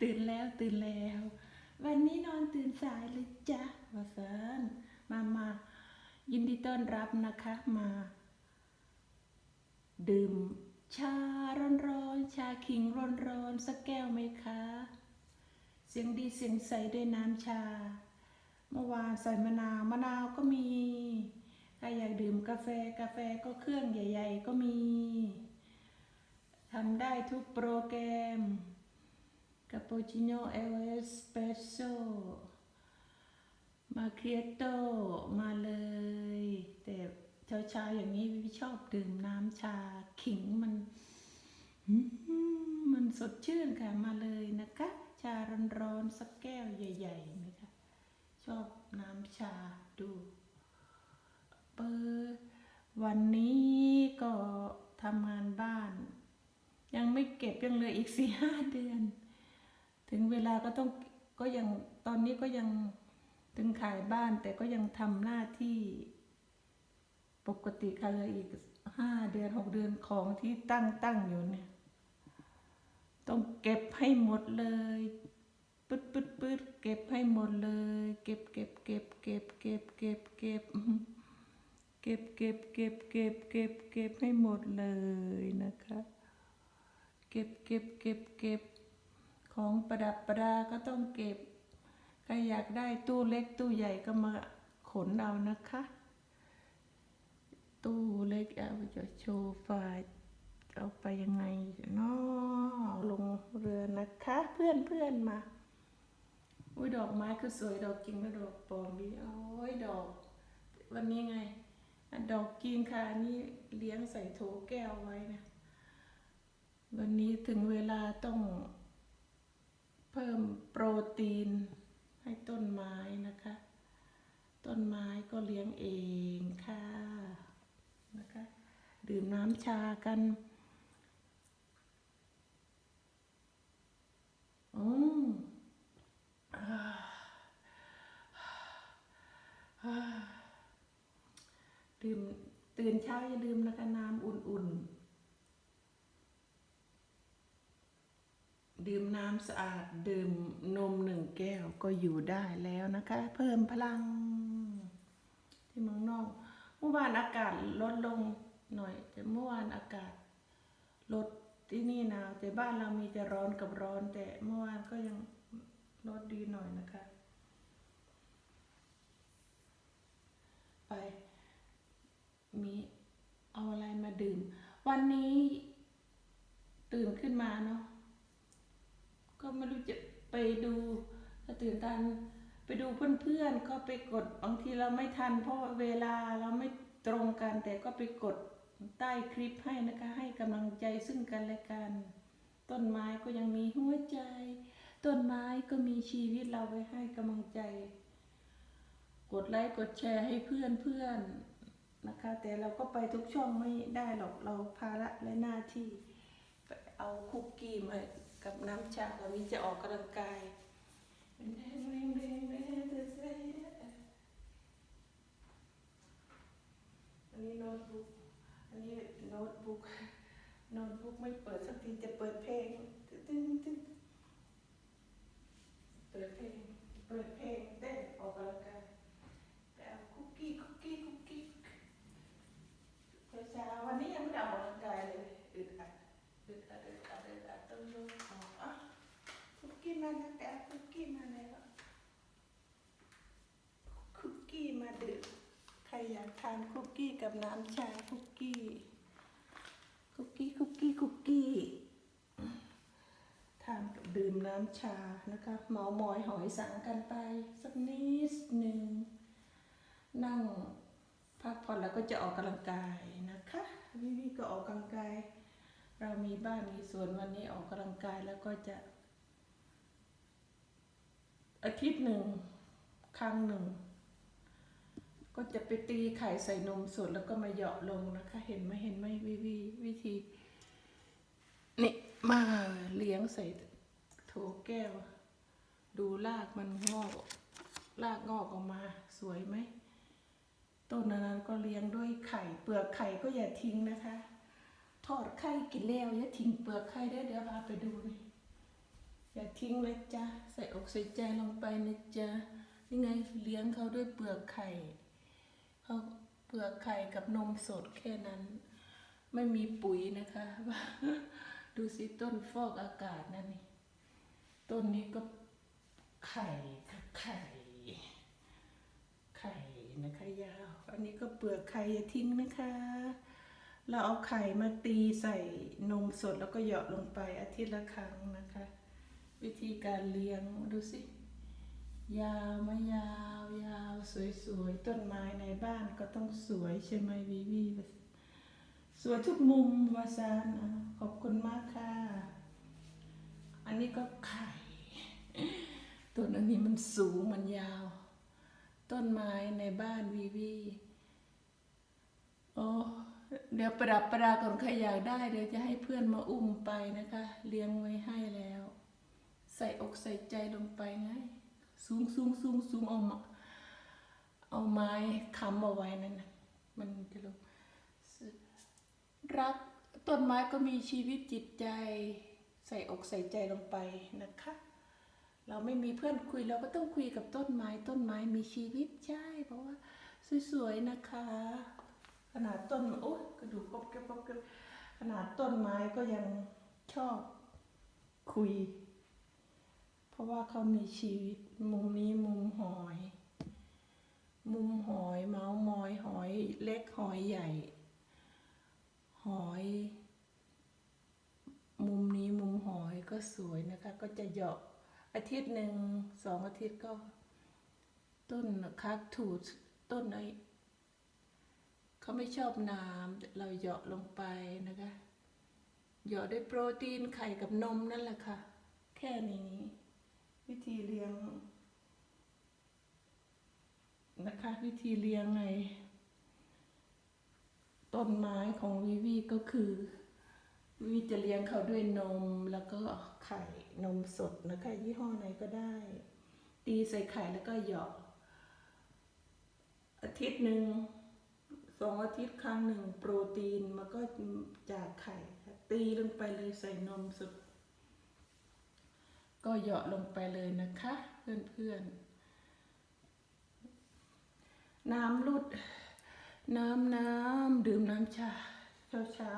ตื่นแล้วตื่นแล้ว วันนี้นอนตื่นสายเลยจ้ะวาสันมามายินดีต้อนรับนะคะมา ดื่มชาร้อนๆชาขิงร้อนๆสักแก้วไหมคะ เสียงดีเสียงใสด้วยน้ำชา เมื่อวานใส่มะนาวมะนาวก็มีถ้าอยากดื่มกาแฟกาแฟก็เครื่องใหญ่ ๆ ก็มีทำได้ทุกโปรแกรม คาปูชิโน่เอลเอสเปรสโซมาเคียโตมาเลย แต่เช้าๆอย่างนี้วิชอบดื่มน้ำชาขิงมันมันสดชื่นค่ะมาเลยนะคะ ชาร้อนๆสักแก้วใหญ่ๆไหมคะ ชอบน้ำชาดูเปิดวันนี้ก็ทำงานบ้าน ยังไม่เก็บยังเหลืออีกสี่ห้าเดือน ถึงเวลาก็ต้องก็ยังตอนนี้ก็ยังถึงขายบ้านแต่ก็ยังทำหน้าที่ปกติค่ะเลยอีกห้าเดือนหกเดือนของที่ตั้งตั้งอยู่เนี่ย ต้องเก็บให้หมดเลยปึ๊ดปึ๊ดปึ๊ดเก็บให้หมดเลย เก็บเก็บเก็บเก็บเก็บเก็บเก็บเก็บเก็บเก็บเก็บเก็บเก็บให้หมดเลยนะคะ เก็บเก็บเก็บเก็บ ของประดับประดาก็ต้องเก็บ ใครอยากได้ตู้เล็กตู้ใหญ่ก็มาขนเอานะคะ ตู้เล็กเอาจะโชว์ไฟเอาไปยังไงเนาะลงเรือนะคะ เพื่อนเพื่อนมา อุ้ยดอกไม้คือสวยดอกจริงและดอกปอมดีโอ้ยดอก วันนี้ไง ดอกกิ่งค่ะนี่เลี้ยงใส่โถแก้วไว้นะ วันนี้ถึงเวลาต้อง เพิ่มโปรตีนให้ต้นไม้นะคะ ต้นไม้ก็เลี้ยงเองค่ะนะคะดื่มน้ำชากันอืมดื่มตื่นเช้าอย่าลืมนะคะน้ำอุ่นๆ ดื่มน้ำสะอาดดื่มนมหนึ่งแก้วก็อยู่ได้แล้วนะคะ เพิ่มพลัง ที่เมืองนอกเมื่อวานอากาศลดลงหน่อย แต่เมื่อวานอากาศลดที่นี่หนาวแต่บ้านเรามีแต่ร้อนกับร้อน แต่เมื่อวานก็ยังลดดีหน่อยนะคะ ไป มีเอาอะไรมาดื่ม วันนี้ตื่นขึ้นมาเนาะ ไม่รู้จะไปดูถ้าตื่นทันไปดูเพื่อนๆก็ไปกดบางทีเราไม่ทัน เพราะเวลาเราไม่ตรงกันแต่ก็ไปกดใต้คลิปให้นะคะ ให้กำลังใจซึ่งกันและกัน ต้นไม้ก็ยังมีหัวใจ ต้นไม้ก็มีชีวิตเราไว้ให้กำลังใจ กดไลค์กดแชร์ให้เพื่อนเพื่อนๆนะคะ แต่เราก็ไปทุกช่องไม่ได้หรอกเราภาระและหน้าที่ไปเอาคุกกี้มา กับน้ำชาวันนี้จะออกกำลังกายอันนี้โน้ตบุ๊กอันนี้โน้ตบุ๊กโน้ตบุ๊กไม่เปิดสักทีจะเปิดเพลงตึ๊ดตึ๊ดตึ๊ดเปิดเพลงเปิดเพลงเต้นออกกำลังกายไปเอาคุกกี้คุกกี้คุกกี้เช้าๆวันนี้ยังไม่ได้ออกกำลังกายเลยอึดอัด อึดอัดอึดอัดอึดอัดต้องยกออกอะ คุกกี้มาแล้วแต่คุกกี้มาแล้ว คุกกี้มาดื่มใครอยากทานคุกกี้กับน้ำชาคุกกี้ คุกกี้คุกกี้คุกกี้ทานกับดื่มน้ำชานะคะเมามอยหอยสังกันไป สักนิดหนึ่งนั่งพักผ่อนแล้วก็จะออกกำลังกายนะคะวิวีก็ออกกำลังกาย เรามีบ้านมีสวนวันนี้ออกกำลังกายแล้วก็จะ อาทิตย์หนึ่งครั้งหนึ่ง ก็จะไปตีไข่ใส่นมสดแล้วก็มาเหยาะลงนะคะ เห็นไหมเห็นไหมวิวีวิธีนี่มาเลี้ยงใส่โถแก้ว ดูรากมันงอกรากงอกออกมาสวยไหมต้นนั้นก็เลี้ยงด้วยไข่ เปลือกไข่ก็อย่าทิ้งนะคะ ทอดไข่กินแล้วอย่าทิ้งเปลือกไข่ได้เดี๋ยวพาไปดูนี่ อย่าทิ้งนะจ๊ะใส่อกใส่ใจลงไปนะจ๊ะนี่ไงเลี้ยงเขาด้วยเปลือกไข่เขาเปลือกไข่กับนมสดแค่นั้น ไม่มีปุ๋ยนะคะ ดูสิต้นฟอกอากาศนั่นนี่ต้นนี้ก็ไข่ไข่ไข่นะคะยาว อันนี้ก็เปลือกไข่อย่าทิ้งนะคะ เราเอาไข่มาตีใส่นมสดแล้วก็เหยาะลงไปอาทิตย์ละครั้งนะคะ วิธีการเลี้ยงดูสิ ยาวมายาวยาวสวยๆ ต้นไม้ในบ้านก็ต้องสวยใช่ไหมวีวีสวยทุกมุมวาซานขอบคุณมากค่ะ อันนี้ก็ไข่ต้นอันนี้มันสูงมันยาว ต้นไม้ในบ้านวีวีโอ้เดี๋ยวประดับประดาก่อนใครอยากได้เดี๋ยวจะให้เพื่อนมาอุ้มไปนะคะ เลี้ยงไว้ให้แล้ว ใส่อกใส่ใจลงไปไงสูงสูงสูงสูงเอามาเอาไม้ค้ำเอาไว้นั่นนะมันจะลงรักต้นไม้ก็มีชีวิตจิตใจ ใส่อกใส่ใจลงไปนะคะ เราไม่มีเพื่อนคุยเราก็ต้องคุยกับต้นไม้ ต้นไม้มีชีวิตใช่ เพราะว่าสวยๆนะคะ ขนาดต้นโอ้กระดูกกรอบกรบกรอบกรบขนาดต้นไม้ก็ยังชอบคุย ราะว่าเขามีชีวิตมุมนี้มุมหอย มุมหอยเมาส์มอยหอยเล็กหอยใหญ่ หอย มุมนี้มุมหอยก็สวยนะคะ ก็จะเหยาะอาทิตย์หนึ่งสองอาทิตย์ก็ ต้นคักถูดต้นไอเขาไม่ชอบน้ำเราเหยาะลงไปนะคะ เหยาะด้วยโปรตีนไข่กับนมนั่นแหละค่ะ แค่นี้ วิธีเลี้ยง นะคะ วิธีเลี้ยงไงต้นไม้ของวิวีก็คือวิวีจะเลี้ยงเขาด้วยนมแล้วก็ไข่นมสดนะคะ ยี่ห้อไหนก็ได้ ตีใส่ไข่แล้วก็หยาะอาทิตย์หนึ่งสองอาทิตย์ครั้งหนึ่งโปรตีนมันก็จากไข่ ตีลงไปเลยใส่นมสด ก็เหยาะลงไปเลยนะคะเพื่อนๆ น้ำรุด น้ำน้ำดื่มน้ำชาเช้าเช้า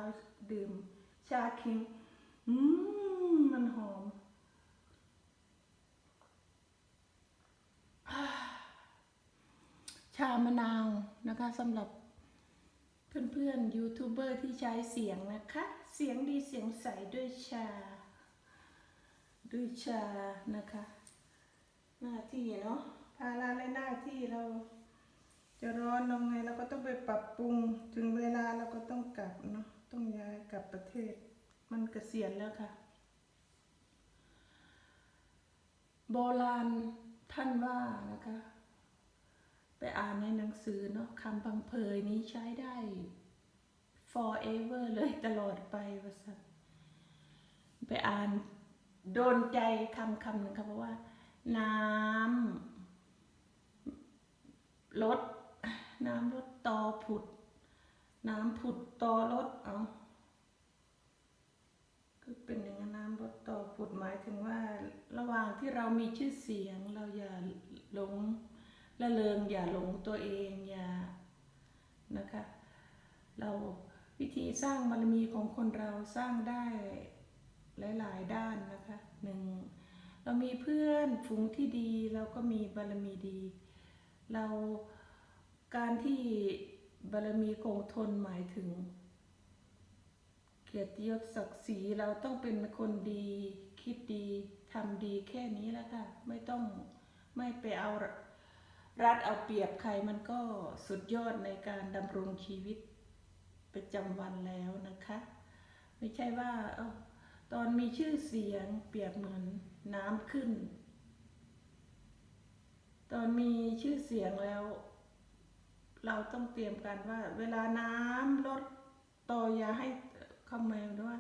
ดื่มชาคิงอืมมันหอม ชามะนาวนะคะสำหรับเพื่อนๆยูทูบเบอร์ที่ใช้เสียงนะคะ เสียงดีเสียงใสด้วยชา ด้วยชานะคะ หน้าที่เนาะภาระและหน้าที่เราจะร้อนลงไงเราก็ต้องไปปรับปรุงถึงเวลาเราก็ต้องกลับเนาะต้องย้ายกลับประเทศ มันเกษียณแล้วค่ะ โบราณท่านว่านะคะ ไปอ่านในหนังสือเนาะคำพังเพยนี้ใช้ได้ forever เลยตลอดไปว่าสันไปอ่าน โดนใจคำคำหนึ่งค่ะเพราะว่า น้ำลดน้ำลดตอผุด น้ำผุดตอลดเอาคือเป็นอย่างนั้นน้ำลดตอผุดหมายถึงว่า ระหว่างที่เรามีชื่อเสียงเราอย่าหลงละเลงอย่าหลงตัวเองอย่านะคะ เราวิธีสร้างบารมีของคนเราสร้างได้ หลาย ๆ ด้านนะคะหนึ่งเรามีเพื่อนฝูงที่ดีเราก็มีบารมีดี เราการที่บารมีคงทนหมายถึง เกียรติยศศักดิ์ศรีเราต้องเป็นคนดี คิดดีทำดีแค่นี้แล้วค่ะ ไม่ต้องไม่ไปเอารัดเอาเปรียบใครมันก็สุดยอดในการดำรงชีวิตประจำวันแล้วนะคะ ไม่ใช่ว่าเอ้า ตอนมีชื่อเสียงเปรียบเหมือนน้ำขึ้น ตอนมีชื่อเสียงแล้ว เราต้องเตรียมกันว่า เวลาน้ำลดต่อย่าให้คำหมายว่า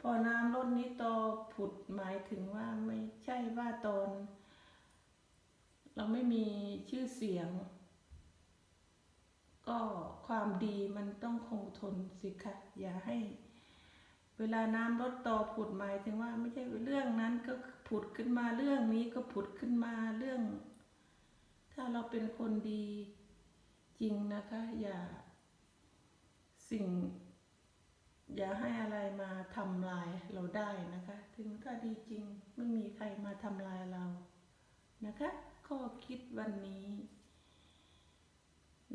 พอน้ำลดนี้ต่อผุดหมายถึงว่าไม่ใช่ว่าตอน เราไม่มีชื่อเสียง ก็ความดีมันต้องคงทนสิคะอย่าให้ เวลาน้ำลดต่อผุดหมายถึงว่าไม่ใช่เรื่องนั้นก็ผุดขึ้นมาเรื่องนี้ก็ผุดขึ้นมาเรื่อง ถ้าเราเป็นคนดีจริงนะคะ อย่า สิ่ง อย่าให้อะไรมาทำลายเราได้นะคะ ถึงถ้าดีจริงไม่มีใครมาทำลายเรานะคะข้อคิดวันนี้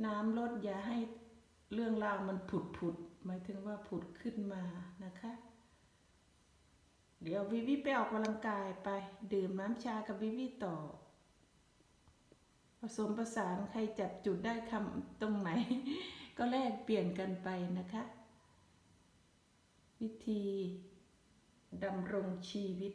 น้ำลดอย่าให้ เรื่องราวมันผุดผุดหมายถึงว่าผุดขึ้นมานะคะ เดี๋ยววิวิไปออกกำลังกายไปดื่มน้ำชากับวิวิต่อ ผสมประสานใครจับจุดได้คำตรงไหน ก็แลกเปลี่ยนกันไปนะคะ วิธีดำรงชีวิต